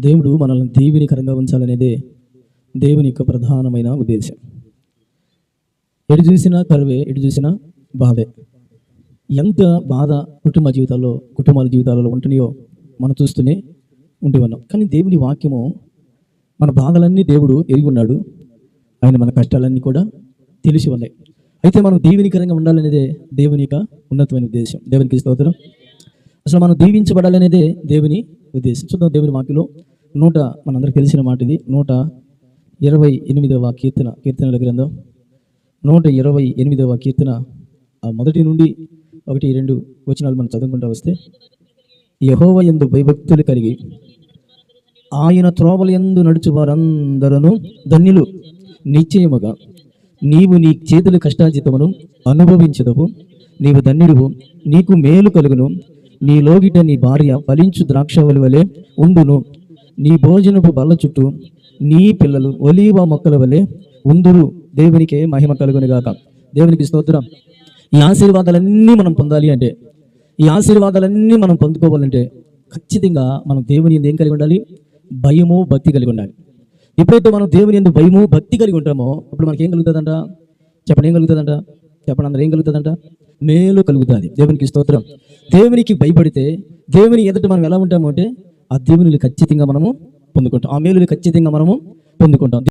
దేవుడు మనల్ని దీవెనికరంగా ఉంచాలనేదే దేవుని యొక్క ప్రధానమైన ఉద్దేశం. ఎటు చూసినా కరువే ఎటు చూసినా బాధే. ఎంత బాధ కుటుంబ జీవితాల్లో కుటుంబాల జీవితాలలో ఉంటున్నాయో మనం చూస్తూనే ఉండి ఉన్నాం కానీ దేవుని వాక్యము మన బాధలన్నీ దేవుడు ఎరిగి ఉన్నాడు ఆయన మన కష్టాలన్నీ కూడా తెలిసి ఉన్నాయి. అయితే మనం దీవెనికరంగా ఉండాలనేదే దేవుని యొక్క ఉన్నతమైన ఉద్దేశం. దేవునికి స్తోత్రం. అసలు మనం దీవించబడాలనేదే దేవుని ఉద్దేశం. చూద్దాం దేవుని వాక్యలో నూట మనందరికి తెలిసిన మాట ఇది. నూట ఇరవై ఎనిమిదవ కీర్తన కీర్తనల గ్రంథం. నూట ఇరవై ఎనిమిదవ కీర్తన. ఆ మొదటి నుండి ఒకటి రెండు వచనాలు మనం చదువుకుంటూ వస్తే యహోవ యందు భయభక్తులు కలిగి ఆయన త్రోవల యందు నడుచు వారందరూ ధన్యులు. నిశ్చయముగా నీవు నీ చేతుల కష్టాజితమును అనుభవించదవు. నీవు ధన్యుడువు. నీకు మేలు కలుగును. నీ లోగిట నీ భార్య ఫలించు ద్రాక్షవలి వలె ఉండును. నీ భోజనపు బల్ల చుట్టూ నీ పిల్లలు ఒలీవ మొక్కల వలె ఉందురు. దేవునికే మహిమ కలుగునిగాక. దేవునికి స్తోత్రం. ఈ ఆశీర్వాదాలన్నీ మనం పొందాలి అంటే ఈ ఆశీర్వాదాలన్నీ మనం పొందుకోవాలంటే ఖచ్చితంగా మనం దేవుని యందు ఏం కలిగి ఉండాలి? భయము భక్తి కలిగి ఉండాలి. ఎప్పుడైతే మనం దేవుని ఎందు భయము భక్తి కలిగి ఉంటామో అప్పుడు మనకి ఏం కలుగుతుందంట? చెప్పడం ఏం కలుగుతుందంట? చెప్పడం అందరూ ఏం కలుగుతుందంట? మేలు కలుగుతుంది. దేవునికి స్తోత్రం. దేవునికి భయపడితే దేవుని ఎదుట మనం ఎలా ఉంటాము అంటే ఆ దేవుని ఖచ్చితంగా మనము పొందుకుంటాం. ఆ మేలుని ఖచ్చితంగా మనము పొందుకుంటాం.